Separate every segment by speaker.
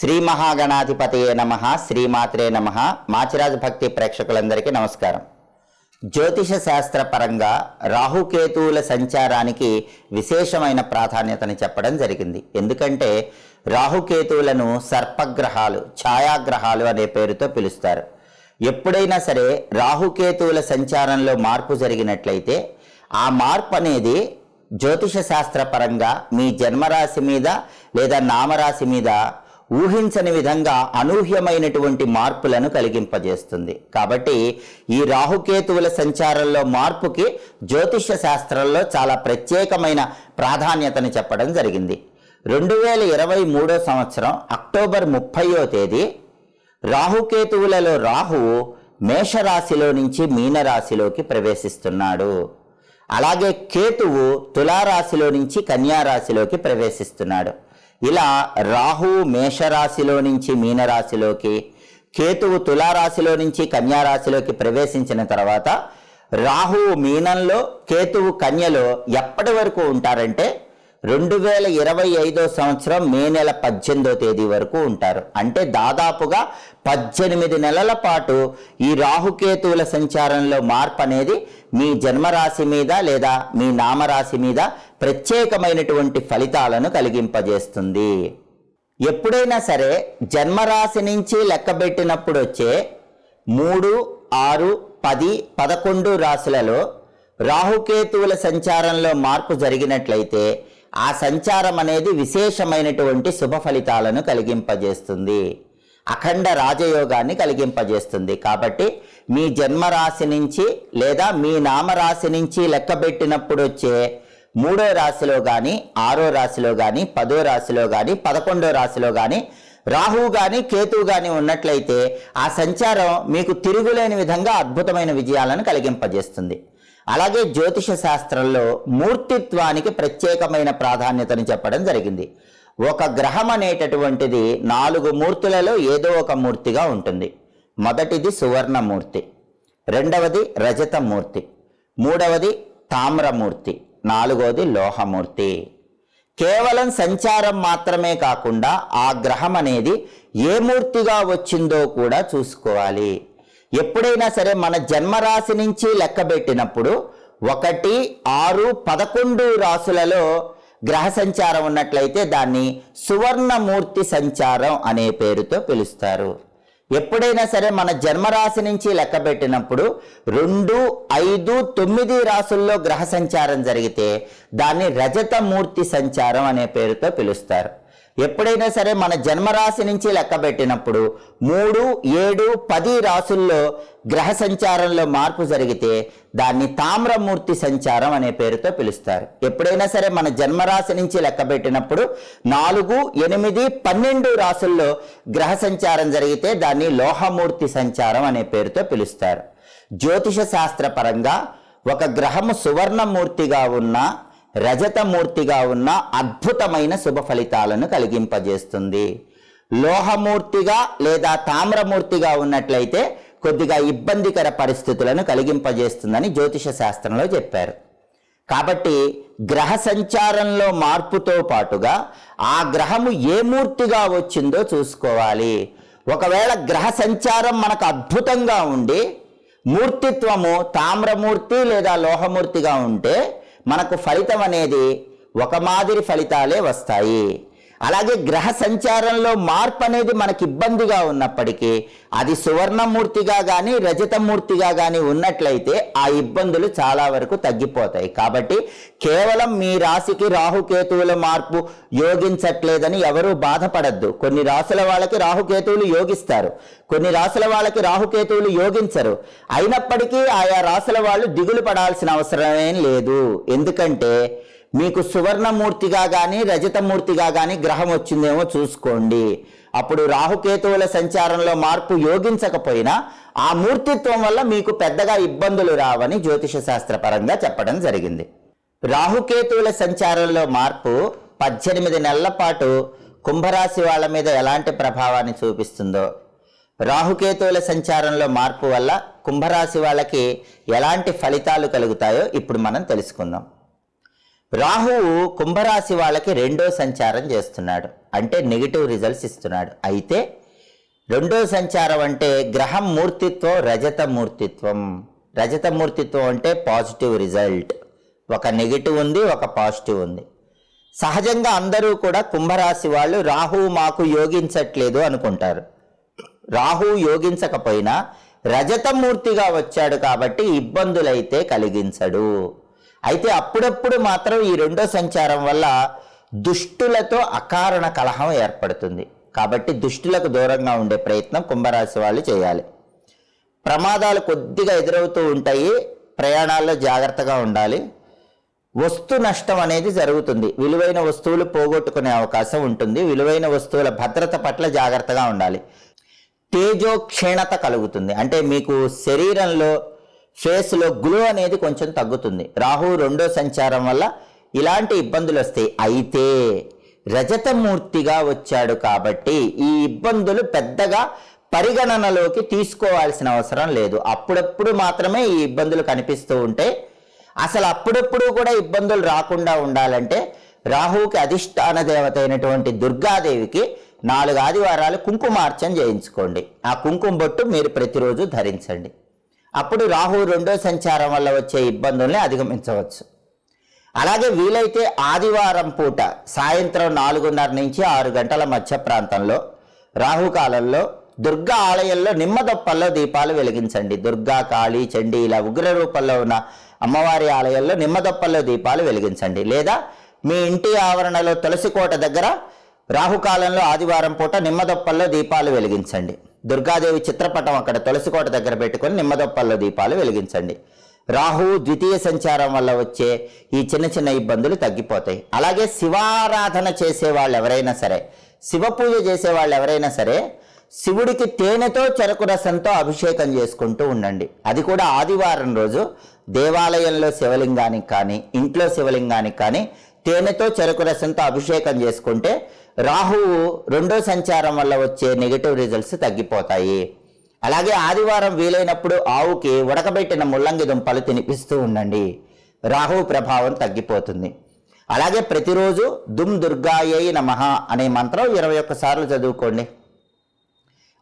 Speaker 1: శ్రీ మహాగణాధిపతయే నమ శ్రీమాత్రే నమ. మాచిరాజు భక్తి ప్రేక్షకులందరికీ నమస్కారం. జ్యోతిష శాస్త్ర పరంగా రాహుకేతువుల సంచారానికి విశేషమైన ప్రాధాన్యతని చెప్పడం జరిగింది. ఎందుకంటే రాహుకేతువులను సర్పగ్రహాలు ఛాయాగ్రహాలు అనే పేరుతో పిలుస్తారు. ఎప్పుడైనా సరే రాహుకేతువుల సంచారంలో మార్పు జరిగినట్లయితే ఆ మార్పు అనేది జ్యోతిష శాస్త్ర పరంగా మీ జన్మరాశి మీద లేదా నామరాశి మీద ఊహించని విధంగా అనూహ్యమైనటువంటి మార్పులను కలిగింపజేస్తుంది. కాబట్టి ఈ రాహుకేతువుల సంచారంలో మార్పుకి జ్యోతిష శాస్త్రంలో చాలా ప్రత్యేకమైన ప్రాధాన్యతను చెప్పడం జరిగింది. రెండు వేల ఇరవై మూడో సంవత్సరం అక్టోబర్ ముప్పయో తేదీ రాహుకేతువులలో రాహువు మేషరాశిలో నుంచి మీనరాశిలోకి ప్రవేశిస్తున్నాడు. అలాగే కేతువు తులారాశిలో నుంచి కన్యారాశిలోకి ప్రవేశిస్తున్నాడు. ఇలా రాహు మేషరాశిలో నుంచి మీనరాశిలోకి కేతువు తులారాశిలో నుంచి కన్యారాశిలోకి ప్రవేశించిన తర్వాత రాహువు మీనంలో కేతువు కన్యలో ఎప్పటి వరకు ఉంటారంటే రెండు వేల ఇరవై ఐదో సంవత్సరం మే నెల పద్దెనిమిదో తేదీ వరకు ఉంటారు. అంటే దాదాపుగా పద్దెనిమిది నెలల పాటు ఈ రాహుకేతువుల సంచారంలో మార్పు అనేది మీ జన్మరాశి మీద లేదా మీ నామరాశి మీద ప్రత్యేకమైనటువంటి ఫలితాలను కలిగింపజేస్తుంది. ఎప్పుడైనా సరే జన్మరాశి నుంచి లెక్కబెట్టినప్పుడు వచ్చే మూడు ఆరు పది పదకొండు రాశులలో రాహుకేతువుల సంచారంలో మార్పు జరిగినట్లయితే ఆ సంచారం అనేది విశేషమైనటువంటి శుభ ఫలితాలను కలిగింపజేస్తుంది. అఖండ రాజయోగాన్ని కలిగింపజేస్తుంది. కాబట్టి మీ జన్మరాశి నుంచి లేదా మీ నామరాశి నుంచి లెక్కబెట్టినప్పుడు వచ్చే మూడో రాశిలో కానీ ఆరో రాశిలో కానీ పదో రాశిలో కానీ పదకొండో రాశిలో కానీ రాహువు కానీ కేతువు కానీ ఉన్నట్లయితే ఆ సంచారం మీకు తిరుగులేని విధంగా అద్భుతమైన విజయాలను కలిగింపజేస్తుంది. అలాగే జ్యోతిష శాస్త్రంలో మూర్తిత్వానికి ప్రత్యేకమైన ప్రాధాన్యతను చెప్పడం జరిగింది. ఒక గ్రహం అనేటటువంటిది నాలుగు మూర్తులలో ఏదో ఒక మూర్తిగా ఉంటుంది. మొదటిది సువర్ణమూర్తి రెండవది రజతమూర్తి మూడవది తామ్రమూర్తి నాలుగవది లోహమూర్తి. కేవలం సంచారం మాత్రమే కాకుండా ఆ గ్రహం అనేది ఏ మూర్తిగా వచ్చిందో కూడా చూసుకోవాలి. ఎప్పుడైనా సరే మన జన్మరాశి నుంచి లెక్కబెట్టినప్పుడు ఒకటి ఆరు పదకొండు రాసులలో గ్రహ సంచారం ఉన్నట్లయితే దాన్ని సువర్ణమూర్తి సంచారం అనే పేరుతో పిలుస్తారు. ఎప్పుడైనా సరే మన జన్మరాశి నుంచి లెక్కబెట్టినప్పుడు రెండు ఐదు తొమ్మిది రాసుల్లో గ్రహ సంచారం జరిగితే దాన్ని రజతమూర్తి సంచారం అనే పేరుతో పిలుస్తారు. ఎప్పుడైనా సరే మన జన్మరాశి నుంచి లెక్కబెట్టినప్పుడు మూడు ఏడు పది రాసుల్లో గ్రహ సంచారంలో మార్పు జరిగితే దాన్ని తామ్రమూర్తి సంచారం అనే పేరుతో పిలుస్తారు. ఎప్పుడైనా సరే మన జన్మరాశి నుంచి లెక్కబెట్టినప్పుడు నాలుగు ఎనిమిది పన్నెండు రాసుల్లో గ్రహ సంచారం జరిగితే దాన్ని లోహమూర్తి సంచారం అనే పేరుతో పిలుస్తారు. జ్యోతిష శాస్త్ర పరంగా ఒక గ్రహము సువర్ణమూర్తిగా ఉన్న రజతమూర్తిగా ఉన్న అద్భుతమైన శుభ ఫలితాలను కలిగింపజేస్తుంది. లోహమూర్తిగా లేదా తామ్రమూర్తిగా ఉన్నట్లయితే కొద్దిగా ఇబ్బందికర పరిస్థితులను కలిగింపజేస్తుందని జ్యోతిష శాస్త్రంలో చెప్పారు. కాబట్టి గ్రహ సంచారంలో మార్పుతో పాటుగా ఆ గ్రహము ఏ మూర్తిగా వచ్చిందో చూసుకోవాలి. ఒకవేళ గ్రహ సంచారం మనకు అద్భుతంగా ఉండి మూర్తిత్వము తామ్రమూర్తి లేదా లోహమూర్తిగా ఉంటే మనకు ఫలితం అనేది ఒక మాదిరి ఫలితాలే వస్తాయి. అలాగే గ్రహ సంచారంలో మార్పు అనేది మనకి ఇబ్బందిగా ఉన్నప్పటికీ అది సువర్ణమూర్తిగా కానీ రజతమూర్తిగా కానీ ఉన్నట్లయితే ఆ ఇబ్బందులు చాలా వరకు తగ్గిపోతాయి. కాబట్టి కేవలం మీ రాశికి రాహుకేతువుల మార్పు యోగించట్లేదని ఎవరూ బాధపడద్దు. కొన్ని రాసుల వాళ్ళకి రాహుకేతువులు యోగిస్తారు. కొన్ని రాసుల వాళ్ళకి రాహుకేతువులు యోగించరు. అయినప్పటికీ ఆయా రాసుల వాళ్ళు దిగులు పడాల్సిన అవసరమేం లేదు. ఎందుకంటే మీకు సువర్ణమూర్తిగా కానీ రజతమూర్తిగా కానీ గ్రహం వచ్చిందేమో చూసుకోండి. అప్పుడు రాహుకేతువుల సంచారంలో మార్పు యోగించకపోయినా ఆ మూర్తిత్వం వల్ల మీకు పెద్దగా ఇబ్బందులు రావని జ్యోతిష శాస్త్రపరంగా చెప్పడం జరిగింది. రాహుకేతువుల సంచారంలో మార్పు పద్దెనిమిది నెలల పాటు కుంభరాశి వాళ్ళ మీద ఎలాంటి ప్రభావాన్ని చూపిస్తుందో రాహుకేతువుల సంచారంలో మార్పు వల్ల కుంభరాశి వాళ్ళకి ఎలాంటి ఫలితాలు కలుగుతాయో ఇప్పుడు మనం తెలుసుకుందాం. రాహువు కుంభరాశి వాళ్ళకి రెండో సంచారం చేస్తున్నాడు. అంటే నెగిటివ్ రిజల్ట్స్ ఇస్తున్నాడు. అయితే రెండో సంచారం అంటే గ్రహం మూర్తిత్వం రజత మూర్తిత్వం. రజత మూర్తిత్వం అంటే పాజిటివ్ రిజల్ట్ ఒక నెగిటివ్ ఉంది ఒక పాజిటివ్ ఉంది. సహజంగా అందరూ కూడా కుంభరాశి వాళ్ళు రాహువు మాకు యోగించట్లేదు అనుకుంటారు. రాహువు యోగించకపోయినా రజతమూర్తిగా వచ్చాడు కాబట్టి ఇబ్బందులైతే కలిగించడు. అయితే అప్పుడప్పుడు మాత్రం ఈ రెండో సంచారం వల్ల దుష్టులతో అకారణ కలహం ఏర్పడుతుంది. కాబట్టి దుష్టులకు దూరంగా ఉండే ప్రయత్నం కుంభరాశి వాళ్ళు చేయాలి. ప్రమాదాలు కొద్దిగా ఎదురవుతూ ఉంటాయి. ప్రయాణాల్లో జాగ్రత్తగా ఉండాలి. వస్తు నష్టం అనేది జరుగుతుంది. విలువైన వస్తువులు పోగొట్టుకునే అవకాశం ఉంటుంది. విలువైన వస్తువుల భద్రత పట్ల జాగ్రత్తగా ఉండాలి. తేజో క్షీణత కలుగుతుంది. అంటే మీకు శరీరంలో ఫేస్లో గ్లో అనేది కొంచెం తగ్గుతుంది. రాహు రెండో సంచారం వల్ల ఇలాంటి ఇబ్బందులు వస్తాయి. అయితే రజతమూర్తిగా వచ్చాడు కాబట్టి ఈ ఇబ్బందులు పెద్దగా పరిగణనలోకి తీసుకోవాల్సిన అవసరం లేదు. అప్పుడప్పుడు మాత్రమే ఈ ఇబ్బందులు కనిపిస్తూ ఉంటే అసలు అప్పుడప్పుడు కూడా ఇబ్బందులు రాకుండా ఉండాలంటే రాహువుకి అధిష్టాన దేవత అయినటువంటి దుర్గాదేవికి నాలుగు ఆదివారాలు కుంకుమార్చన చేయించుకోండి. ఆ కుంకుమ బొట్టు మీరు ప్రతిరోజు ధరించండి. అప్పుడు రాహు రెండో సంచారం వల్ల వచ్చే ఇబ్బందుల్ని అధిగమించవచ్చు. అలాగే వీలైతే ఆదివారం పూట సాయంత్రం నాలుగున్నర నుంచి ఆరు గంటల మధ్య ప్రాంతంలో రాహుకాలంలో దుర్గా ఆలయంలో నిమ్మదొప్పల్లో దీపాలు వెలిగించండి. దుర్గా కాళీ చండీ ఇలా ఉగ్ర రూపంలో ఉన్న అమ్మవారి ఆలయంలో నిమ్మదొప్పల్లో దీపాలు వెలిగించండి. లేదా మీ ఇంటి ఆవరణలో తులసి కోట దగ్గర రాహుకాలంలో ఆదివారం పూట నిమ్మదొప్పల్లో దీపాలు వెలిగించండి. దుర్గాదేవి చిత్రపటం అక్కడ తులసికోట దగ్గర పెట్టుకొని నిమ్మదొప్పల్లో దీపాలు వెలిగించండి. రాహు ద్వితీయ సంచారం వల్ల వచ్చే ఈ చిన్న చిన్న ఇబ్బందులు తగ్గిపోతాయి. అలాగే శివారాధన చేసే వాళ్ళు ఎవరైనా సరే శివ పూజ చేసే వాళ్ళు ఎవరైనా సరే శివుడికి తేనెతో చెరకు రసంతో అభిషేకం చేసుకుంటూ ఉండండి. అది కూడా ఆదివారం రోజు దేవాలయంలో శివలింగానికి కానీ ఇంట్లో శివలింగానికి కానీ తేనెతో చెరకు రసంతో అభిషేకం చేసుకుంటే రాహువు రెండో సంచారం వల్ల వచ్చే నెగిటివ్ రిజల్ట్స్ తగ్గిపోతాయి. అలాగే ఆదివారం వీలైనప్పుడు ఆవుకి ఉడకబెట్టిన ముల్లంగి దుంపలు తినిపిస్తూ ఉండండి. రాహువు ప్రభావం తగ్గిపోతుంది. అలాగే ప్రతిరోజు దుమ్ దుర్గాయై నమః అనే మంత్రం ఇరవై ఒక్కసార్లు చదువుకోండి.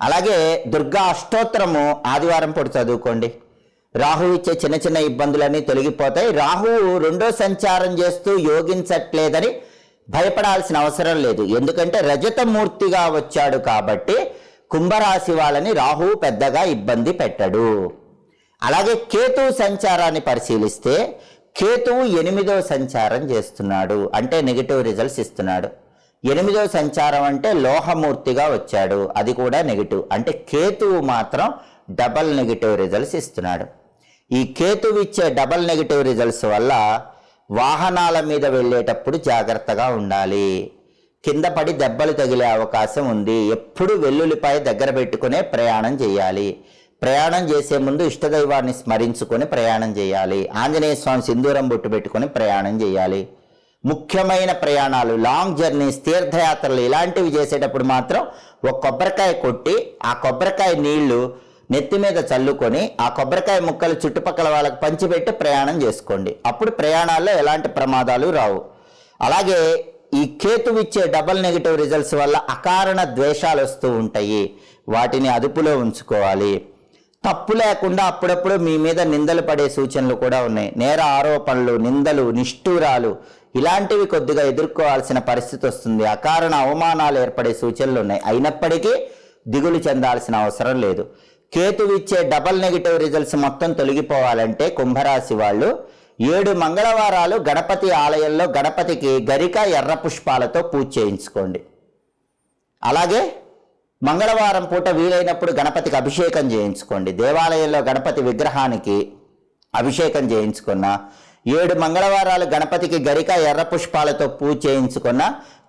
Speaker 1: అలాగే దుర్గా అష్టోత్తరము ఆదివారం పూట చదువుకోండి. రాహు ఇచ్చే చిన్న చిన్న ఇబ్బందులన్నీ తొలగిపోతాయి. రాహువు రెండో సంచారం చేస్తూ యోగించట్లేదని భయపడాల్సిన అవసరం లేదు. ఎందుకంటే రజతమూర్తిగా వచ్చాడు కాబట్టి కుంభరాశి వాళ్ళని రాహువు పెద్దగా ఇబ్బంది పెట్టడు. అలాగే కేతు సంచారాన్ని పరిశీలిస్తే కేతువు ఎనిమిదో సంచారం చేస్తున్నాడు. అంటే నెగిటివ్ రిజల్ట్స్ ఇస్తున్నాడు. ఎనిమిదో సంచారం అంటే లోహమూర్తిగా వచ్చాడు. అది కూడా నెగిటివ్. అంటే కేతువు మాత్రం డబల్ నెగిటివ్ రిజల్ట్స్ ఇస్తున్నాడు. ఈ కేతువు ఇచ్చే డబల్ నెగిటివ్ రిజల్ట్స్ వల్ల వాహనాల మీద వెళ్ళేటప్పుడు జాగ్రత్తగా ఉండాలి. కింద పడి దెబ్బలు తగిలే అవకాశం ఉంది. ఎప్పుడు వెల్లుల్లిపాయ దగ్గర పెట్టుకునే ప్రయాణం చేయాలి. ప్రయాణం చేసే ముందు ఇష్టదైవాన్ని స్మరించుకొని ప్రయాణం చేయాలి. ఆంజనేయ స్వామి సింధూరం బొట్టు పెట్టుకొని ప్రయాణం చేయాలి. ముఖ్యమైన ప్రయాణాలు లాంగ్ జర్నీస్ తీర్థయాత్రలు ఇలాంటివి చేసేటప్పుడు మాత్రం ఒక కొబ్బరికాయ కొట్టి ఆ కొబ్బరికాయ నీళ్ళు నెత్తి మీద చల్లుకొని ఆ కొబ్బరికాయ ముక్కలు చుట్టుపక్కల వాళ్ళకి పంచిపెట్టి ప్రయాణం చేసుకోండి. అప్పుడు ప్రయాణాల్లో ఎలాంటి ప్రమాదాలు రావు. అలాగే ఈ కేతువిచ్చే డబల్ నెగిటివ్ రిజల్ట్స్ వల్ల అకారణ ద్వేషాలు వస్తూ ఉంటాయి. వాటిని అదుపులో ఉంచుకోవాలి. తప్పు లేకుండా అప్పుడప్పుడు మీ మీద నిందలు పడే సూచనలు కూడా ఉన్నాయి. నేర ఆరోపణలు నిందలు నిష్ఠూరాలు ఇలాంటివి కొద్దిగా ఎదుర్కోవాల్సిన పరిస్థితి వస్తుంది. అకారణ అవమానాలు ఏర్పడే సూచనలు ఉన్నాయి. అయినప్పటికీ దిగులు చెందాల్సిన అవసరం లేదు. కేతువు ఇచ్చే డబల్ నెగిటివ్ రిజల్ట్స్ మొత్తం తొలగిపోవాలంటే కుంభరాశి వాళ్ళు ఏడు మంగళవారాలు గణపతి ఆలయంలో గణపతికి గరిక ఎర్ర పుష్పాలతో పూజ చేయించుకోండి. అలాగే మంగళవారం పూట వీలైనప్పుడు గణపతికి అభిషేకం చేయించుకోండి. దేవాలయంలో గణపతి విగ్రహానికి అభిషేకం చేయించుకున్న ఏడు మంగళవారాలు గణపతికి గరిక ఎర్ర పుష్పాలతో పూజ చేయించుకున్న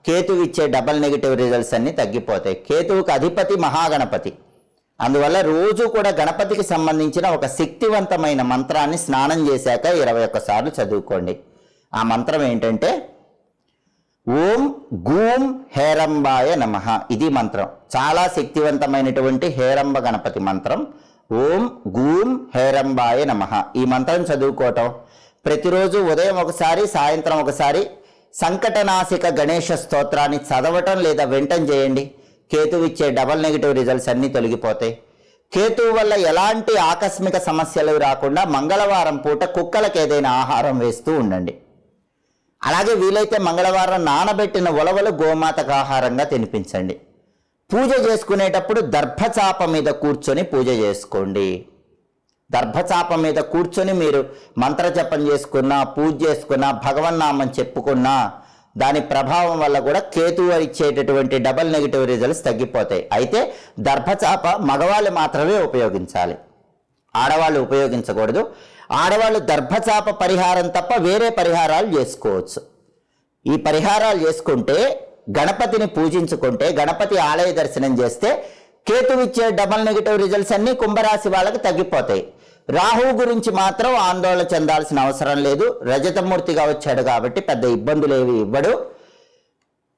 Speaker 1: కేతువు ఇచ్చే డబల్ నెగిటివ్ రిజల్ట్స్ అన్నీ తగ్గిపోతాయి. కేతువుకి అధిపతి మహాగణపతి. అందువల్ల రోజు కూడా గణపతికి సంబంధించిన ఒక శక్తివంతమైన మంత్రాన్ని స్నానం చేశాక ఇరవై ఒక్కసార్లు చదువుకోండి. ఆ మంత్రం ఏంటంటే ఓం గూం హేరంబాయ నమ. ఇది మంత్రం. చాలా శక్తివంతమైనటువంటి హేరంబ గణపతి మంత్రం. ఓం గూం హేరంబాయ నమ. ఈ మంత్రం చదువుకోవటం. ప్రతిరోజు ఉదయం ఒకసారి సాయంత్రం ఒకసారి సంకటనాశిక గణేష స్తోత్రాన్ని చదవటం లేదా వింటం చేయండి. కేతువు ఇచ్చే డబల్ నెగిటివ్ రిజల్ట్స్ అన్నీ తొలగిపోతాయి. కేతువు వల్ల ఎలాంటి ఆకస్మిక సమస్యలు రాకుండా మంగళవారం పూట కుక్కలకు ఏదైనా ఆహారం వేస్తూ ఉండండి. అలాగే వీలైతే మంగళవారం నానబెట్టిన ఉలవలు గోమాతకు ఆహారంగా తినిపించండి. పూజ చేసుకునేటప్పుడు దర్భచాప మీద కూర్చొని పూజ చేసుకోండి. దర్భచాప మీద కూర్చొని మీరు మంత్రజపం చేసుకున్నా పూజ చేసుకున్నా భగవన్నామం చెప్పుకున్నా దాని ప్రభావం వల్ల కూడా కేతువు ఇచ్చేటటువంటి డబల్ నెగిటివ్ రిజల్ట్స్ తగ్గిపోతాయి. అయితే దర్భచాప మగవాళ్ళు మాత్రమే ఉపయోగించాలి. ఆడవాళ్ళు ఉపయోగించకూడదు. ఆడవాళ్ళు దర్భచాప పరిహారం తప్ప వేరే పరిహారాలు చేసుకోవచ్చు. ఈ పరిహారాలు చేసుకుంటే గణపతిని పూజించుకుంటే గణపతి ఆలయ దర్శనం చేస్తే కేతువిచ్చే డబల్ నెగిటివ్ రిజల్ట్స్ అన్ని కుంభరాశి వాళ్ళకి తగ్గిపోతాయి. రాహువు గురించి మాత్రం ఆందోళన చెందాల్సిన అవసరం లేదు. రజతమూర్తిగా వచ్చాడు కాబట్టి పెద్ద ఇబ్బందులు ఏవి ఇవ్వడు.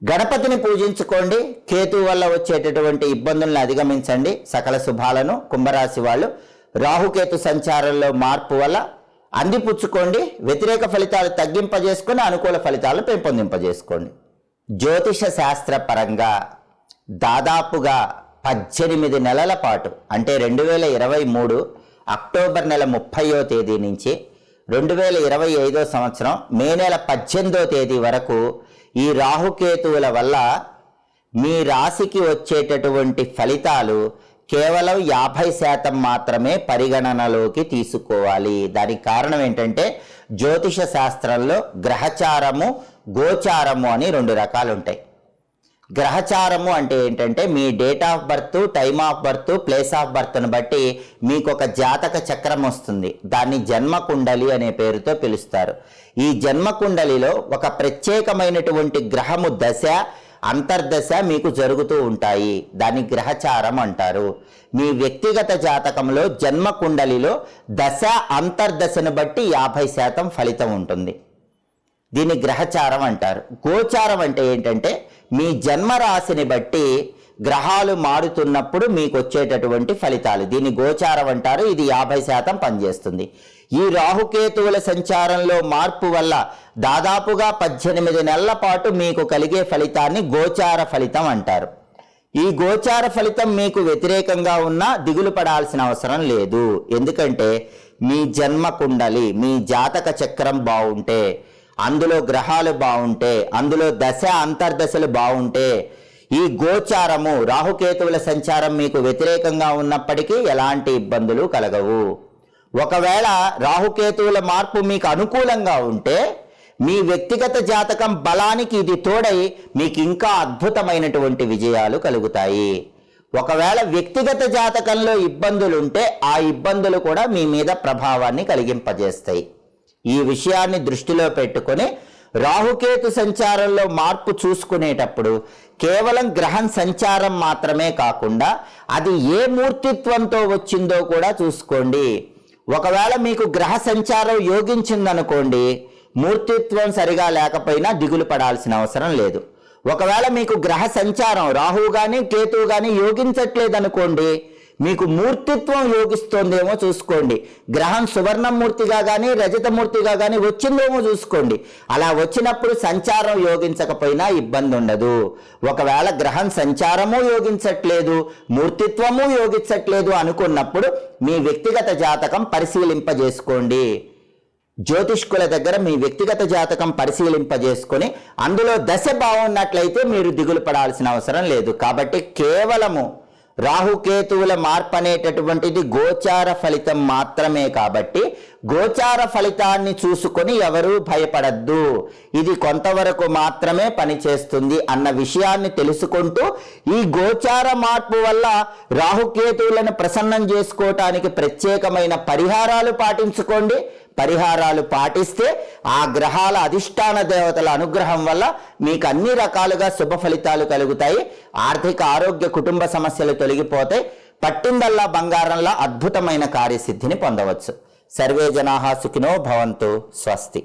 Speaker 1: గణపతిని పూజించుకోండి. కేతు వల్ల వచ్చేటటువంటి ఇబ్బందులను అధిగమించండి. సకల శుభాలను కుంభరాశి వాళ్ళు. రాహుకేతు సంచారంలో మార్పు వల్ల అందిపుచ్చుకోండి. వ్యతిరేక ఫలితాలు తగ్గింపజేసుకొని అనుకూల ఫలితాలు పెంపొందింపజేసుకోండి. జ్యోతిష శాస్త్ర పరంగా దాదాపుగా పద్దెనిమిది నెలల పాటు అంటే రెండు వేల ఇరవై మూడు అక్టోబర్ నెల ముప్పయో తేదీ నుంచి రెండు వేల ఇరవై ఐదో సంవత్సరం మే నెల పద్దెనిమిదో తేదీ వరకు ఈ రాహుకేతువుల వల్ల మీ రాశికి వచ్చేటటువంటి ఫలితాలు కేవలం యాభై శాతం మాత్రమే పరిగణనలోకి తీసుకోవాలి. దానికి కారణం ఏంటంటే జ్యోతిష శాస్త్రంలో గ్రహచారము గోచారము అని రెండు రకాలు ఉంటాయి గ్రహచారము అంటే ఏంటంటే మీ date of birth time of birth place of బర్త్ను బట్టి మీకు ఒక జాతక చక్రం వస్తుంది. దాన్ని జన్మ కుండలి అనే పేరుతో పిలుస్తారు. ఈ జన్మ కుండలిలో ఒక ప్రత్యేకమైనటువంటి గ్రహము దశ అంతర్దశ మీకు జరుగుతూ ఉంటాయి. దాన్ని గ్రహచారం అంటారు. మీ వ్యక్తిగత జాతకంలో జన్మ కుండలిలో దశ అంతర్దశను బట్టి యాభై శాతం ఫలితం ఉంటుంది. దీన్ని గ్రహచారం అంటారు. గోచారం అంటే ఏంటంటే మీ జన్మ రాశిని బట్టి గ్రహాలు మారుతున్నప్పుడు మీకు వచ్చేటటువంటి ఫలితాలు. దీన్ని గోచారం అంటారు. ఇది యాభై శాతం పనిచేస్తుంది. ఈ రాహుకేతువుల సంచారంలో మార్పు వల్ల దాదాపుగా పద్దెనిమిది నెలల పాటు మీకు కలిగే ఫలితాన్ని గోచార ఫలితం అంటారు. ఈ గోచార ఫలితం మీకు వ్యతిరేకంగా ఉన్నా దిగులు పడాల్సిన అవసరం లేదు. ఎందుకంటే మీ జన్మ కుండలి మీ జాతక చక్రం బాగుంటే అందులో గ్రహాలు బాగుంటే అందులో దశ అంతర్దశలు బాగుంటే ఈ గోచారము రాహుకేతువుల సంచారం మీకు వ్యతిరేకంగా ఉన్నప్పటికీ ఎలాంటి ఇబ్బందులు కలగవు. ఒకవేళ రాహుకేతువుల మార్పు మీకు అనుకూలంగా ఉంటే మీ వ్యక్తిగత జాతకం బలానికి ఇది తోడై మీకు ఇంకా అద్భుతమైనటువంటి విజయాలు కలుగుతాయి. ఒకవేళ వ్యక్తిగత జాతకంలో ఇబ్బందులుంటే ఆ ఇబ్బందులు కూడా మీ మీద ప్రభావాన్ని కలిగింపజేస్తాయి. ఈ విషయాన్ని దృష్టిలో పెట్టుకొని రాహుకేతు సంచారంలో మార్పు చూసుకునేటప్పుడు కేవలం గ్రహం సంచారం మాత్రమే కాకుండా అది ఏ మూర్తిత్వంతో వచ్చిందో కూడా చూసుకోండి. ఒకవేళ మీకు గ్రహ సంచారం యోగించిందనుకోండి మూర్తిత్వం సరిగా లేకపోయినా దిగులు పడాల్సిన అవసరం లేదు. ఒకవేళ మీకు గ్రహ సంచారం రాహువు కానీ కేతువు కానీ యోగించట్లేదనుకోండి మీకు మూర్తిత్వం యోగిస్తోందేమో చూసుకోండి. గ్రహం సువర్ణమూర్తిగా కానీ రజతమూర్తిగా కానీ వచ్చిందేమో చూసుకోండి. అలా వచ్చినప్పుడు సంచారం యోగించకపోయినా ఇబ్బంది ఉండదు ఒకవేళ గ్రహం సంచారము యోగించట్లేదు మూర్తిత్వము యోగించట్లేదు అనుకున్నప్పుడు మీ వ్యక్తిగత జాతకం పరిశీలింపజేసుకోండి. జ్యోతిష్కుల దగ్గర మీ వ్యక్తిగత జాతకం పరిశీలింపజేసుకొని అందులో దశ బాగున్నట్లయితే మీరు దిగులు పడాల్సిన అవసరం లేదు. కాబట్టి కేవలము రాహుకేతువుల మార్పు అనేటటువంటిది గోచార ఫలితం మాత్రమే కాబట్టి గోచార ఫలితాన్ని చూసుకొని ఎవరూ భయపడద్దు. ఇది కొంతవరకు మాత్రమే పనిచేస్తుంది అన్న విషయాన్ని తెలుసుకుంటూ ఈ గోచార మార్పు వల్ల రాహుకేతువులను ప్రసన్నం చేసుకోవటానికి ప్రత్యేకమైన పరిహారాలు పాటించుకోండి. పరిహారాలు పాటిస్తే ఆ గ్రహాల అధిష్టాన దేవతల అనుగ్రహం వల్ల మీకు అన్ని రకాలుగా శుభ ఫలితాలు కలుగుతాయి. ఆర్థిక ఆరోగ్య కుటుంబ సమస్యలు తొలగిపోతాయి పట్టిందల్లా బంగారంలో అద్భుతమైన కార్యసిద్ధిని పొందవచ్చు. సర్వే జనాహా సుఖినో భవంతు. స్వస్తి.